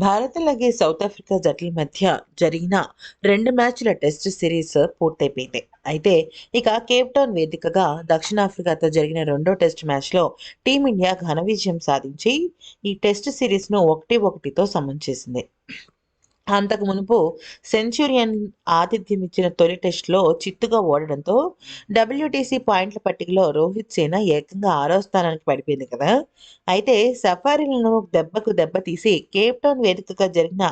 భారత్ అలాగే south Africa జట్ల మధ్య జరిగిన రెండు మ్యాచ్ల టెస్ట్ సిరీస్ పూర్తయిపోయింది. అయితే ఇక కేప్ టౌన్ వేదికగా దక్షిణాఫ్రికాతో జరిగిన రెండో టెస్ట్ మ్యాచ్లో టీమిండియా ఘన విజయం సాధించి ఈ టెస్ట్ సిరీస్ను ఒకటి ఒకటితో సమం చేసింది. అంతకు మునుపు సెంచురియన్ ఆతిథ్యం ఇచ్చిన తొలి టెస్టులో చిత్తుగా ఓడడంతో డబ్ల్యూటీసీ పాయింట్ల పట్టికలో రోహిత్ సేన ఏకంగా ఆరో స్థానానికి పడిపోయింది కదా. అయితే సఫారీలను దెబ్బకు దెబ్బ తీసి కేప్ టౌన్ వేదికగా జరిగిన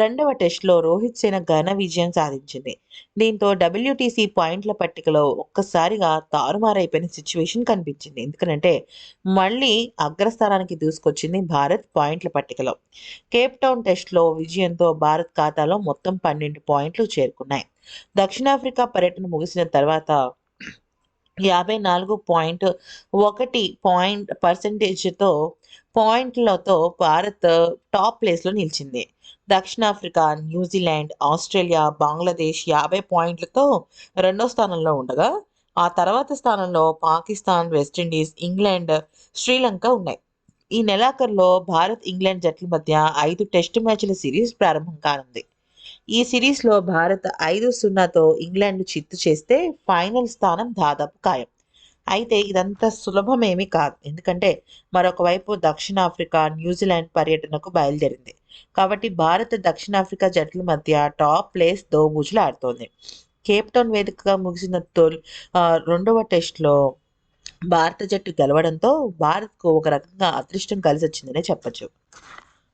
రెండవ టెస్టులో రోహిత్ సేన ఘన విజయం సాధించింది. దీంతో డబ్ల్యూటీసీ పాయింట్ల పట్టికలో ఒక్కసారిగా తారుమారైపోయిన సిచ్యువేషన్ కనిపించింది. ఎందుకంటే మళ్ళీ అగ్రస్థానానికి దూసుకొచ్చింది భారత్ పాయింట్ల పట్టికలో. కేప్ టౌన్ టెస్ట్లో విజయంతో భారత్ ఖాతాలో మొత్తం పన్నెండు పాయింట్లు చేరుకున్నాయి. దక్షిణాఫ్రికా పర్యటన ముగిసిన తర్వాత యాభై నాలుగు పాయింట్ ఒకటి పాయింట్ పర్సంటేజ్తో పాయింట్లతో భారత్ టాప్ ప్లేస్లో నిలిచింది. దక్షిణాఫ్రికా న్యూజిలాండ్ ఆస్ట్రేలియా బంగ్లాదేశ్ యాభై పాయింట్లతో రెండో స్థానంలో ఉండగా ఆ తర్వాత స్థానంలో పాకిస్తాన్ వెస్టిండీస్ ఇంగ్లాండ్ శ్రీలంక ఉన్నాయి. ఈ నెలాఖరులో భారత్ ఇంగ్లాండ్ జట్ల మధ్య ఐదు టెస్ట్ మ్యాచ్ల సిరీస్ ప్రారంభం కానుంది. ఈ సిరీస్లో భారత్ ఐదు సున్నాతో ఇంగ్లాండ్ చిత్తు చేస్తే ఫైనల్ స్థానం దాదాపు ఖాయం. అయితే ఇదంతా సులభమేమీ కాదు. ఎందుకంటే మరొకవైపు దక్షిణాఫ్రికా న్యూజిలాండ్ పర్యటనకు బయలుదేరింది. కాబట్టి భారత్ దక్షిణాఫ్రికా జట్ల మధ్య టాప్ ప్లేస్ దోబూజులు ఆడుతోంది. కేప్ టౌన్ వేదికగా ముగిసిన తొలి రెండవ టెస్ట్లో భారత జట్టు గెలవడంతో భారత్కు ఒక రకంగా అదృష్టం కలిసి వచ్చిందనే చెప్పొచ్చు.